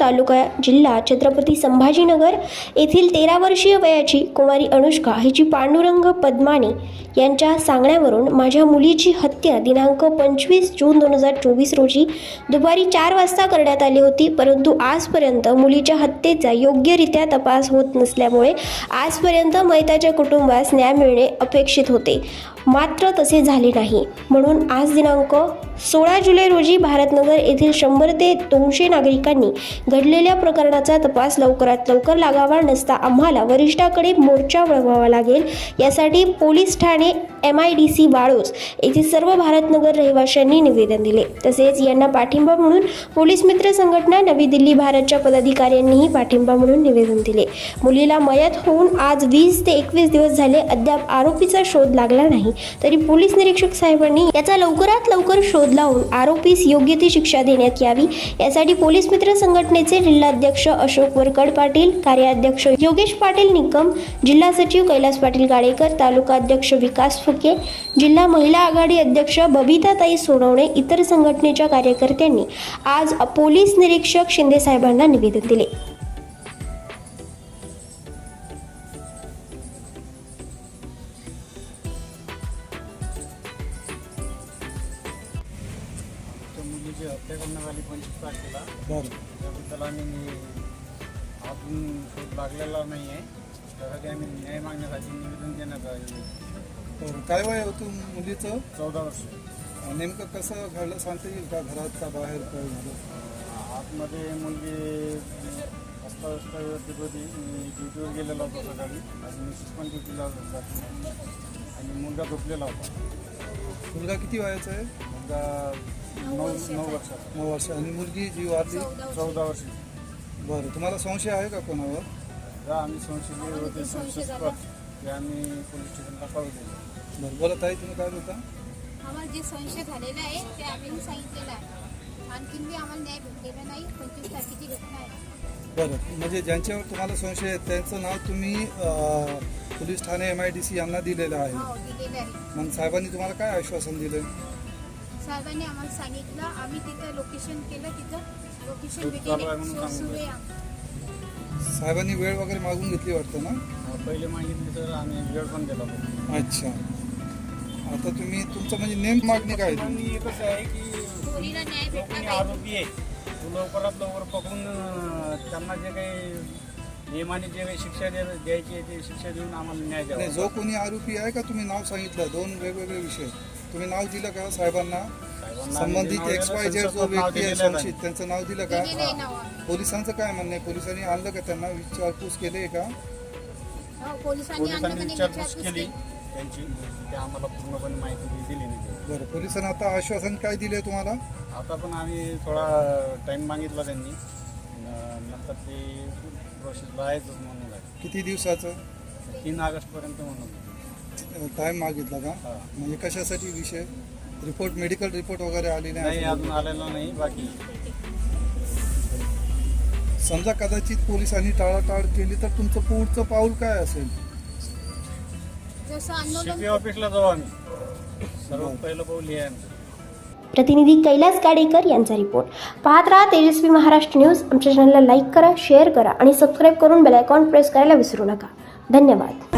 तालुका जिल्हा छत्रपती संभाजीनगर येथील तेरा वर्षीय वयाची कुमारी अनुष्का हिची पांडुरंग पद्माने यांच्या सांगण्यावरून माझ्या मुलीची हत्या दिनांक पंचवीस जून दोन हजार चोवीस रोजी दुपारी चार वाजता करण्यात आली होती. परंतु आजपर्यंत मुलीच्या हत्येचा योग्यरित्या तपास होत नसल्यामुळे आजपर्यंत मैताच्या कुटुंबास न्याय मिळणे अपेक्षित होते. मात्र तसे झाले नाही. म्हणून आज दिनांक सोळा जुलै रोजी भारतनगर येथील शंभर ते दोनशे नागरिकांनी घडलेल्या प्रकरणाचा तपास लवकरात लवकर लागावा नसता आम्हाला वरिष्ठाकडे मोर्चा वळवावा लागेल. यासाठी police Thane M I D C Waluj येथील सर्व भारतनगर रहिवाशांनी निवेदन दिले. तसेच यांना पाठिंबा म्हणून पोलीस मित्र संघटना नवी दिल्ली भारतच्या पदाधिकाऱ्यांनीही पाठिंबा म्हणून निवेदन दिले. मुलीला मयत होऊन आज वीस ते एकवीस दिवस झाले. अद्याप आरोपीचा शोध लागला नाही. तरी पोलीस निरीक्षक साहेबांनी याचा लवकरात लवकर शोध लावून आरोपीस योग्य ती शिक्षा देण्यात यावी. यासाठी पोलीस मित्र संघटनेचे जिल्हाध्यक्ष अशोक वरकड पाटील कार्याध्यक्ष योगेश पाटील निकम जिल्हा सचिव कैलास पाटील गाडेकर तालुका अध्यक्ष विकास फुके जिल्हा महिला आघाडी अध्यक्ष बबिताताई सोनवणे इतर संघटनेच्या कार्यकर्त्यांनी आज पोलीस निरीक्षक शिंदे साहेबांना निवेदन दिले. मुलीची हत्या करण्यात आली पंचवीस तारखेला त्याबद्दल आम्ही अजून शोध लागलेला नाही आहे त्यासाठी आम्ही न्याय मागण्यासाठी निवेदन देण्यात आले काय वय होतं मुलीचं? चौदा वर्ष. नेमकं कसं घडलं? सांगता येईल का? घरात का बाहेर? काय झालं? आतमध्ये मुलगी अस्ताव्यस्त व्यवस्थित होती ड्युटीवर गेलेला होता सकाळी. आणि मिसेस पण ड्युटीला जाते आणि मुलगा झोपलेला होता. मुलगा किती वयाचा आहे? मुलगा नऊ नऊ वर्षाचा नऊ वर्ष आणि मुलगी जी वारली? चौदा वर्ष बरं तुम्हाला संशय आहे का कोणावर? आम्ही संशय होते. संशयास्पद ते आम्ही पोलीस स्टेशनला कळवले बरं बोला ताई तुम्ही काय बोलता? आम्हाला जे संशय झालेला आहे ते आम्ही सांगितलेलं आहे. आणखीन बी आम्हाला न्याय भेटलेला नाही. पंचवीस तारखेची घटना आहे. बरं म्हणजे ज्यांच्यावर तुम्हाला संशय आहे त्यांचं नाव तुम्ही अं, पोलीस ठाणे एम आय डी सी यांना दिलेलं आहे. हो दिलेलं आहे. मग साहेबांनी तुम्हाला काय आश्वासन दिलं? साहेबांनी आम्हाला सांगितलं आम्ही तिथं लोकेशन केलं तिथं लोकेशन आहे. सुरू साहेबांनी वेळ वगैरे मागून घेतली वाटतं ना? पहिले मागितले तर आम्ही वेळ पण दिला. होता अच्छा. आता तुम्ही तुमचं म्हणजे नेम मागणी काय आहे? एकच आहे की पोरीला न्याय जो भेटला कोणी पाहिजे. आरोपी आहे. लवकरात लवकर पकडून त्यांना जे काही नियमाने जे काही शिक्षा द्या- द्यायची आहे ते शिक्षा देऊन आम्हाला न्याय नाही द्यावा जो कोणी आरोपी आहे का? तुम्ही नाव सांगितलं. दोन वेगवेगळे विषय तुम्ही नाव दिलं का साहेबांना? साहेबांना संबंधित आम्ही एक्स नाव वाय झेड जो नाव व्यक्ती आहे दिलेलं संशयित त्यांचं नाव दिलं का? नाव. आम्ही पोलिसांचं काय म्हणणं आहे? पोलिसांनी आणलं का त्यांना? विचारपूस केली का? हो, पोलिसांनी आणलं पोलिसांनी विचारपूस विचारपूस केली. केली. त्यांची ते आम्हाला पूर्णपणे माहिती दिली नाही बरं पोलिसांनी आता आश्वासन काय दिले तुम्हाला? आता पण आम्ही थोडा टाइम मागितला त्यांनी. न- नंतर ते प्रोसेसला आहेच म्हणून आहे किती दिवसाचं? तीन ऑगस्टपर्यंत म्हणून टाइम मागितला का? हा. म्हणजे कशासाठी विषय? रिपोर्ट मेडिकल रिपोर्ट वगैरे आली नाही नाही अजून आलेला नाही बाकी. समजा कदाचित पोलिसांनी टाळाटाळ केली तर तुमचं पुढचं पाऊल काय असेल? सीपी ऑफिसला जाऊ आम्ही. सर्वात पहिलं पाऊल हे आहे आमचं. प्रतिनिधी कैलास गाडेकर यांचा रिपोर्ट. पाहत राहा तेजस्वी महाराष्ट्र न्यूज. आमच्या चॅनलला लाईक करा शेअर करा आणि सबस्क्राईब करून बेलायकॉन प्रेस करायला विसरू नका. धन्यवाद.